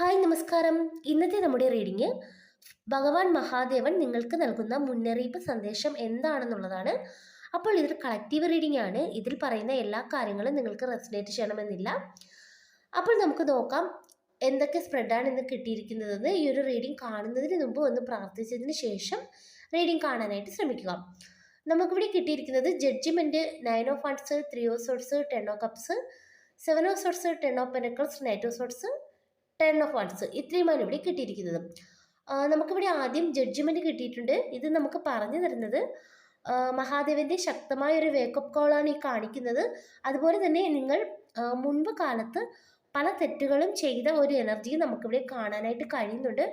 Hi നമസ്കാരം. ഇന്നത്തെ നമ്മുടെ റീഡിങ് ഭഗവാൻ മഹാദേവൻ നിങ്ങൾക്ക് നൽകുന്ന മുന്നറിയിപ്പ് സന്ദേശം എന്താണെന്നുള്ളതാണ്. അപ്പോൾ ഇതൊരു കളക്റ്റീവ് റീഡിംഗ് ആണ്. ഇതിൽ പറയുന്ന എല്ലാ കാര്യങ്ങളും നിങ്ങൾക്ക് റെസിനേറ്റ് ചെയ്യണമെന്നില്ല. അപ്പോൾ നമുക്ക് നോക്കാം എന്തൊക്കെ സ്പ്രെഡാണ് ഇന്ന് കിട്ടിയിരിക്കുന്നതെന്ന് ഈ ഒരു റീഡിംഗ് കാണുന്നതിന് മുമ്പ് ഒന്ന് പ്രാർത്ഥിച്ചതിന് ശേഷം റീഡിംഗ് കാണാനായിട്ട് ശ്രമിക്കുക. നമുക്കിവിടെ കിട്ടിയിരിക്കുന്നത് judgement nine of wands three of swords ten of cups seven of swords ten of pentacles knight of swords ten of wands ഇത്രയുമാണ് ഇവിടെ കിട്ടിയിരിക്കുന്നത്. നമുക്കിവിടെ ആദ്യം ജഡ്ജ്മെന്റ് കിട്ടിയിട്ടുണ്ട്. ഇത് നമുക്ക് പറഞ്ഞു തരുന്നത് മഹാദേവന്റെ ശക്തമായ ഒരു വേക്കപ്പ് കോളാണ് ഈ കാണിക്കുന്നത്. അതുപോലെ തന്നെ നിങ്ങൾ മുൻപ് കാലത്ത് പല തെറ്റുകളും ചെയ്ത ഒരു എനർജി നമുക്കിവിടെ കാണാനായിട്ട് കഴിയുന്നുണ്ട്.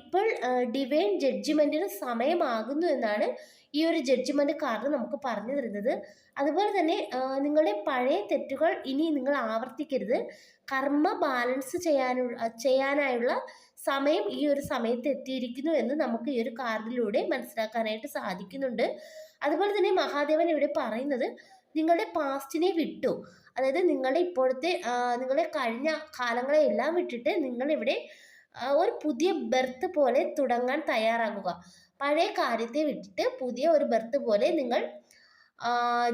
ഇപ്പോൾ ഡിവൈൻ ജഡ്ജ്മെന്റിന് സമയമാകുന്നു എന്നാണ് ഈ ഒരു ജഡ്ജിമെന്റ് കാർഡ് നമുക്ക് പറഞ്ഞു തരുന്നത്. അതുപോലെ തന്നെ നിങ്ങളുടെ പഴയ തെറ്റുകൾ ഇനി നിങ്ങൾ ആവർത്തിക്കരുത്. കർമ്മ ബാലൻസ് ചെയ്യാനുള്ള ചെയ്യാനായുള്ള സമയം ഈ ഒരു സമയത്ത് എത്തിയിരിക്കുന്നു എന്ന് നമുക്ക് ഈ ഒരു കാർഡിലൂടെ മനസ്സിലാക്കാനായിട്ട് സാധിക്കുന്നുണ്ട്. അതുപോലെ തന്നെ മഹാദേവൻ ഇവിടെ പറയുന്നത് നിങ്ങളുടെ പാസ്റ്റിനെ വിട്ടു. അതായത് നിങ്ങളുടെ ഇപ്പോഴത്തെ നിങ്ങളെ കഴിഞ്ഞ കാലങ്ങളെ എല്ലാം വിട്ടിട്ട് നിങ്ങളിവിടെ ഒരു പുതിയ ബർത്ത് പോലെ തുടങ്ങാൻ തയ്യാറാകുക. പഴയ കാര്യത്തെ വിട്ടിട്ട് പുതിയ ഒരു ബർത്ത് പോലെ നിങ്ങൾ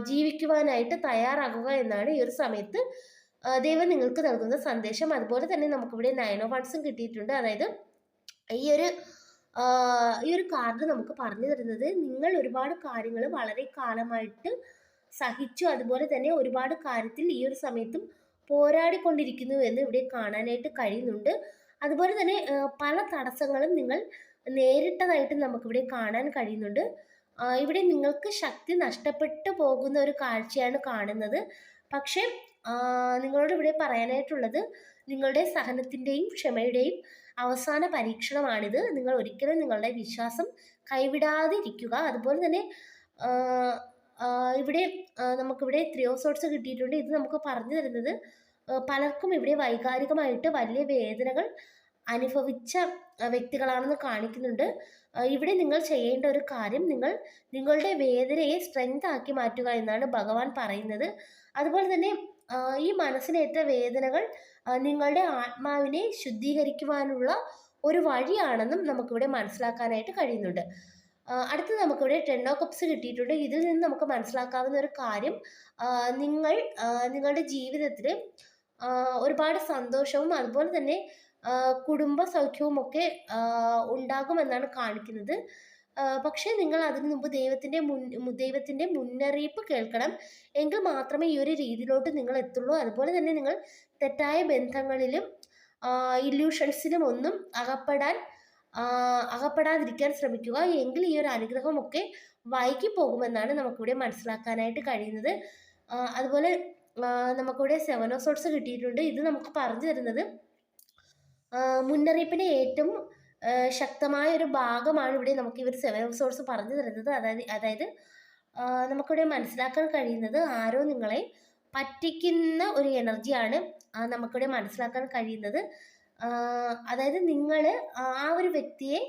ജീവിക്കുവാനായിട്ട് തയ്യാറാകുക എന്നാണ് ഈ ഒരു സമയത്ത് ദൈവം നിങ്ങൾക്ക് നൽകുന്ന സന്ദേശം. അതുപോലെ തന്നെ നമുക്കിവിടെ നയൻ ഓഫ് വൺസും കിട്ടിയിട്ടുണ്ട്. അതായത് ഈ ഒരു ഈ ഒരു കാർഡ് നമുക്ക് പറഞ്ഞു തരുന്നത് നിങ്ങൾ ഒരുപാട് കാര്യങ്ങൾ വളരെ കാലമായിട്ട് സഹിച്ചു. അതുപോലെ തന്നെ ഒരുപാട് കാര്യത്തിൽ ഈ ഒരു സമയത്തും പോരാടിക്കൊണ്ടിരിക്കുന്നു എന്ന് ഇവിടെ കാണാനായിട്ട് കഴിയുന്നുണ്ട്. അതുപോലെ തന്നെ പല തടസ്സങ്ങളും നിങ്ങൾ നേരിട്ടതായിട്ട് നമുക്കിവിടെ കാണാൻ കഴിയുന്നുണ്ട്. ഇവിടെ നിങ്ങൾക്ക് ശക്തി നഷ്ടപ്പെട്ടു പോകുന്ന ഒരു കാഴ്ചയാണ് കാണുന്നത്. പക്ഷേ നിങ്ങളോട് ഇവിടെ പറയാനായിട്ടുള്ളത് നിങ്ങളുടെ സഹനത്തിന്റെയും ക്ഷമയുടെയും അവസാന പരീക്ഷണമാണിത്. നിങ്ങൾ ഒരിക്കലും നിങ്ങളുടെ വിശ്വാസം കൈവിടാതിരിക്കുക. അതുപോലെ തന്നെ ഇവിടെ നമുക്കിവിടെ ത്രിയോ സോട്സ് കിട്ടിയിട്ടുണ്ട്. ഇത് നമുക്ക് പറഞ്ഞു തരുന്നത് പലർക്കും ഇവിടെ വൈകാരികമായിട്ട് വലിയ വേദനകൾ അനുഭവിച്ച വ്യക്തികളാണെന്ന് കാണിക്കുന്നുണ്ട്. ഇവിടെ നിങ്ങൾ ചെയ്യേണ്ട ഒരു കാര്യം നിങ്ങൾ നിങ്ങളുടെ വേദനയെ സ്ട്രെങ്ത് ആക്കി മാറ്റുക എന്നാണ് ഭഗവാൻ പറയുന്നത്. അതുപോലെ തന്നെ ഈ മനസ്സിനേറ്റ വേദനകൾ നിങ്ങളുടെ ആത്മാവിനെ ശുദ്ധീകരിക്കുവാനുള്ള ഒരു വഴിയാണെന്നും നമുക്കിവിടെ മനസ്സിലാക്കാനായിട്ട് കഴിയുന്നുണ്ട്. അടുത്ത് നമുക്കിവിടെ ടെൻ കപ്സ് കിട്ടിയിട്ടുണ്ട്. ഇതിൽ നിന്ന് നമുക്ക് മനസ്സിലാക്കാവുന്ന ഒരു കാര്യം നിങ്ങൾ നിങ്ങളുടെ ജീവിതത്തിൽ ഒരുപാട് സന്തോഷവും അതുപോലെ തന്നെ കുടുംബ സൗഖ്യവും ഒക്കെ ആ, ഉണ്ടാകുമെന്നാണ് കാണിക്കുന്നത്. പക്ഷേ നിങ്ങൾ അതിനു മുമ്പ് ദൈവത്തിന്റെ മുൻ ദൈവത്തിന്റെ മുന്നറിയിപ്പ് കേൾക്കണം. എങ്കിൽ മാത്രമേ ഈ ഒരു രീതിയിലോട്ട് നിങ്ങൾ എത്തുള്ളൂ. അതുപോലെ തന്നെ നിങ്ങൾ തെറ്റായ ബന്ധങ്ങളിലും ഇല്യൂഷൻസിലും ഒന്നും അകപ്പെടാൻ അകപ്പെടാതിരിക്കാൻ ശ്രമിക്കുക. എങ്കിൽ ഈ ഒരു അനുഗ്രഹമൊക്കെ വൈകി പോകുമെന്നാണ് നമുക്കിവിടെ മനസ്സിലാക്കാനായിട്ട് കഴിയുന്നത്. അതുപോലെ നമുക്കിവിടെ സെവൻ ഓഫ് സോട്സ് കിട്ടിയിട്ടുണ്ട്. ഇത് നമുക്ക് പറഞ്ഞു തരുന്നത് മുന്നറിയിപ്പിന്റെ ഏറ്റവും ശക്തമായ ഒരു ഭാഗമാണ് ഇവിടെ നമുക്ക് ഇവർ സെവൻ ഓഫ് സോഴ്സ് പറഞ്ഞു തരുന്നത്. അതായത് അതായത് നമുക്കിവിടെ മനസ്സിലാക്കാൻ കഴിയുന്നത് ആരോ നിങ്ങളെ പറ്റിക്കുന്ന ഒരു എനർജിയാണ് നമുക്കിവിടെ മനസ്സിലാക്കാൻ കഴിയുന്നത് അതായത് നിങ്ങൾ ആ ഒരു വ്യക്തിയെ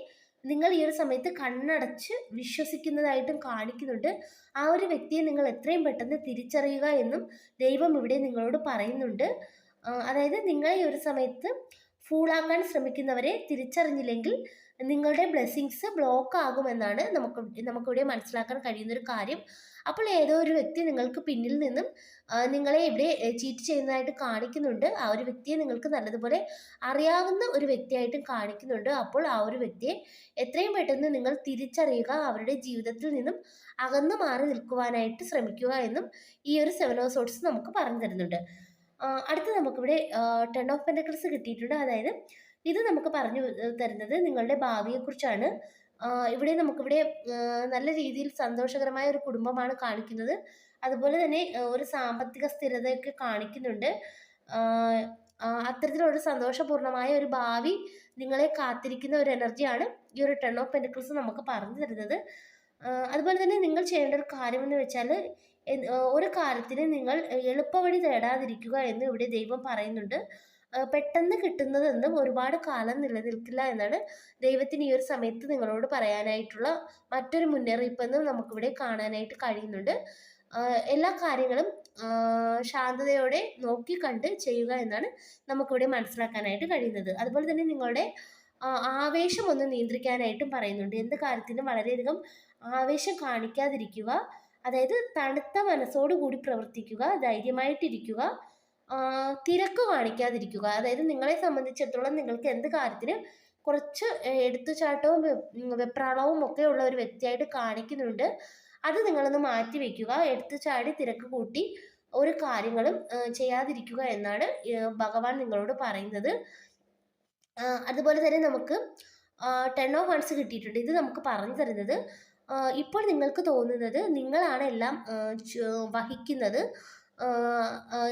നിങ്ങൾ ഈ ഒരു സമയത്ത് കണ്ണടച്ച് വിശ്വസിക്കുന്നതായിട്ടും കാണിക്കുന്നുണ്ട്. ആ ഒരു വ്യക്തിയെ നിങ്ങൾ എത്രയും പെട്ടെന്ന് തിരിച്ചറിയുക എന്നും ദൈവം ഇവിടെ നിങ്ങളോട് പറയുന്നുണ്ട്. അതായത് നിങ്ങൾ ഈ ഒരു സമയത്ത് ഫൂളാക്കാൻ ശ്രമിക്കുന്നവരെ തിരിച്ചറിഞ്ഞില്ലെങ്കിൽ നിങ്ങളുടെ ബ്ലെസ്സിങ്സ് ബ്ലോക്ക് ആകുമെന്നാണ് നമുക്ക് നമുക്കിവിടെ മനസ്സിലാക്കാൻ കഴിയുന്നൊരു കാര്യം. അപ്പോൾ ഏതോ ഒരു വ്യക്തി നിങ്ങൾക്ക് പിന്നിൽ നിന്നും നിങ്ങളെ ഇവിടെ ചീറ്റ് ചെയ്യുന്നതായിട്ട് കാണിക്കുന്നുണ്ട്. ആ ഒരു വ്യക്തിയെ നിങ്ങൾക്ക് നല്ലതുപോലെ അറിയാവുന്ന ഒരു വ്യക്തിയായിട്ടും കാണിക്കുന്നുണ്ട്. അപ്പോൾ ആ ഒരു വ്യക്തിയെ എത്രയും പെട്ടെന്ന് നിങ്ങൾ തിരിച്ചറിയുക അവരുടെ ജീവിതത്തിൽ നിന്നും അകന്നു മാറി നിൽക്കുവാനായിട്ട് ശ്രമിക്കുക എന്നും ഈ ഒരു സെവൻ ഓഫ് സോട്സ് നമുക്ക് പറഞ്ഞു തരുന്നുണ്ട്. അടുത്ത നമുക്കിവിടെ ടെൻ ഓഫ് പെൻഡക്കിൾസ് കിട്ടിയിട്ടുണ്ട്. അതായത് ഇത് നമുക്ക് പറഞ്ഞു തരുന്നത് നിങ്ങളുടെ ഭാവിയെക്കുറിച്ചാണ്. ഇവിടെ നമുക്കിവിടെ നല്ല രീതിയിൽ സന്തോഷകരമായ ഒരു കുടുംബമാണ് കാണിക്കുന്നത്. അതുപോലെ തന്നെ ഒരു സാമ്പത്തിക സ്ഥിരതയൊക്കെ കാണിക്കുന്നുണ്ട്. അത്തരത്തിലൊരു സന്തോഷപൂർണമായ ഒരു ഭാവി നിങ്ങളെ കാത്തിരിക്കുന്ന ഒരു എനർജിയാണ് ഈ ഒരു ടെൺ ഓഫ് പെൻഡിക്കിൾസ് നമുക്ക് പറഞ്ഞു തരുന്നത്. അതുപോലെ തന്നെ നിങ്ങൾ ചെയ്യേണ്ട ഒരു കാര്യമെന്ന് വെച്ചാൽ ഒരു കാര്യത്തിന് നിങ്ങൾ എളുപ്പവഴി തേടാതിരിക്കുക എന്ന് ഇവിടെ ദൈവം പറയുന്നുണ്ട്. പെട്ടെന്ന് കിട്ടുന്നതെന്നും ഒരുപാട് കാലം നിലനിൽക്കില്ല എന്നാണ് ദൈവത്തിന് ഈ ഒരു സമയത്ത് നിങ്ങളോട് പറയാനായിട്ടുള്ള മറ്റൊരു മുന്നറിയിപ്പെന്നും നമുക്കിവിടെ കാണാനായിട്ട് കഴിയുന്നുണ്ട്. എല്ലാ കാര്യങ്ങളും ശാന്തതയോടെ നോക്കി കണ്ട് ചെയ്യുക എന്നാണ് നമുക്കിവിടെ മനസ്സിലാക്കാനായിട്ട് കഴിയുന്നത്. അതുപോലെ തന്നെ നിങ്ങളുടെ ആവേശം ഒന്ന് നിയന്ത്രിക്കാനായിട്ടും പറയുന്നുണ്ട്. എന്ത് കാര്യത്തിനും വളരെയധികം ആവേശം കാണിക്കാതിരിക്കുക അതായത് തണുത്ത മനസ്സോട് കൂടി പ്രവർത്തിക്കുക ധൈര്യമായിട്ടിരിക്കുക തിരക്ക് കാണിക്കാതിരിക്കുക. അതായത് നിങ്ങളെ സംബന്ധിച്ചിടത്തോളം നിങ്ങൾക്ക് എന്ത് കാര്യത്തിനും കുറച്ച് എടുത്തുചാട്ടവും വെപ്രാളവും ഒക്കെ ഉള്ള ഒരു വ്യക്തിയായിട്ട് കാണിക്കുന്നുണ്ട്. അത് നിങ്ങളൊന്ന് മാറ്റി വെക്കുക. എടുത്തുചാടി തിരക്ക് കൂട്ടി ഒരു കാര്യങ്ങളും ചെയ്യാതിരിക്കുക എന്നാണ് ഭഗവാൻ നിങ്ങളോട് പറയുന്നത്. അതുപോലെ തന്നെ നമുക്ക് ടെൻ ഓഫ് വൺസ് കിട്ടിയിട്ടുണ്ട്. ഇത് നമുക്ക് പറഞ്ഞു തരുന്നത് ഇപ്പോൾ നിങ്ങൾക്ക് തോന്നുന്നത് നിങ്ങളാണ് എല്ലാം വഹിക്കുന്നത്.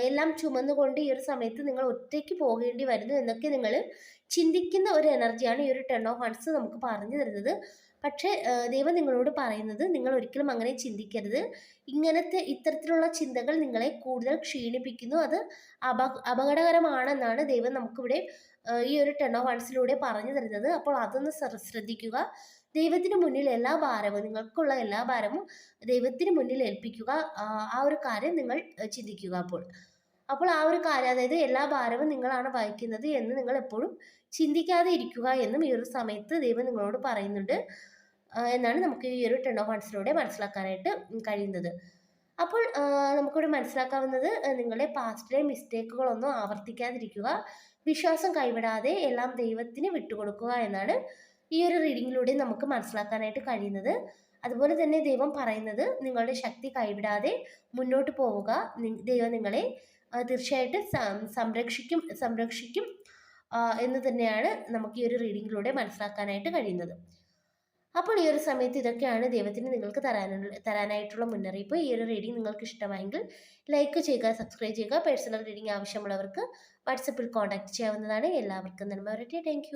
എല്ലാം ചുമന്നുകൊണ്ട് ഈ ഒരു സമയത്ത് നിങ്ങൾ ഒറ്റയ്ക്ക് പോകേണ്ടി വരുന്നു എന്നൊക്കെ നിങ്ങൾ ചിന്തിക്കുന്ന ഒരു എനർജിയാണ് ഈ ഒരു ടെൺ ഓഫ് വൺസ് നമുക്ക് പറഞ്ഞു തരുന്നത്. പക്ഷേ ദൈവം നിങ്ങളോട് പറയുന്നത് നിങ്ങൾ ഒരിക്കലും അങ്ങനെ ചിന്തിക്കരുത്. ഇങ്ങനത്തെ ഇത്തരത്തിലുള്ള ചിന്തകൾ നിങ്ങളെ കൂടുതൽ ക്ഷീണിപ്പിക്കുന്നു. അത് അപ അപകടകരമാണെന്നാണ് ദൈവം നമുക്കിവിടെ ഈ ഒരു ടെൺ ഓഫ് ഹാൻഡ്സിലൂടെ പറഞ്ഞു തരുന്നത്. അപ്പോൾ അതൊന്ന് ശ്ര- ശ്രദ്ധിക്കുക. ദൈവത്തിന് മുന്നിൽ എല്ലാ ഭാരവും നിങ്ങൾക്കുള്ള എല്ലാ ഭാരവും ദൈവത്തിന് മുന്നിൽ ഏൽപ്പിക്കുക ആ, ഒരു കാര്യം നിങ്ങൾ ചിന്തിക്കുക അപ്പോൾ. അപ്പോൾ ആ ഒരു കാര്യം അതായത് എല്ലാ ഭാരവും നിങ്ങളാണ് വഹിക്കുന്നത് എന്ന് നിങ്ങൾ എപ്പോഴും ചിന്തിക്കാതെ ഇരിക്കുക എന്നും ഈ ഒരു സമയത്ത് ദൈവം നിങ്ങളോട് പറയുന്നുണ്ട്. എന്നാണ് നമുക്ക് ഈ ഒരു ടെൻ ഓഫ് ഹൺസിലൂടെ മനസ്സിലാക്കാനായിട്ട് കഴിയുന്നത്. അപ്പോൾ നമുക്കിവിടെ മനസ്സിലാക്കാവുന്നത് നിങ്ങളുടെ പാസ്റ്റിലെ മിസ്റ്റേക്കുകളൊന്നും ആവർത്തിക്കാതിരിക്കുക. വിശ്വാസം കൈവിടാതെ എല്ലാം ദൈവത്തിന് വിട്ടുകൊടുക്കുക എന്നാണ് ഈ ഒരു റീഡിങ്ങിലൂടെ നമുക്ക് മനസ്സിലാക്കാനായിട്ട് കഴിയുന്നത്. അതുപോലെ തന്നെ ദൈവം പറയുന്നത് നിങ്ങളുടെ ശക്തി കൈവിടാതെ മുന്നോട്ട് പോവുക. ദൈവം നിങ്ങളെ തീർച്ചയായിട്ടും സംരക്ഷിക്കും സംരക്ഷിക്കും എന്ന് തന്നെയാണ് നമുക്ക് ഈ ഒരു റീഡിങ്ങിലൂടെ മനസ്സിലാക്കാനായിട്ട് കഴിയുന്നത്. അപ്പോൾ ഈ ഒരു സമയത്ത് ഇതൊക്കെയാണ് ദൈവത്തിന് നിങ്ങൾക്ക് തരാനുള്ള തരാനായിട്ടുള്ള മുന്നറിയിപ്പ്. ഈ ഒരു റീഡിംഗ് നിങ്ങൾക്ക് ഇഷ്ടമായെങ്കിൽ ലൈക്ക് ചെയ്യുക സബ്സ്ക്രൈബ് ചെയ്യുക. പേഴ്സണൽ റീഡിംഗ് ആവശ്യമുള്ളവർക്ക് വാട്സപ്പിൽ കോൺടാക്ട് ചെയ്യാവുന്നതാണ്. എല്ലാവർക്കും നന്മ വരട്ടെ താങ്ക്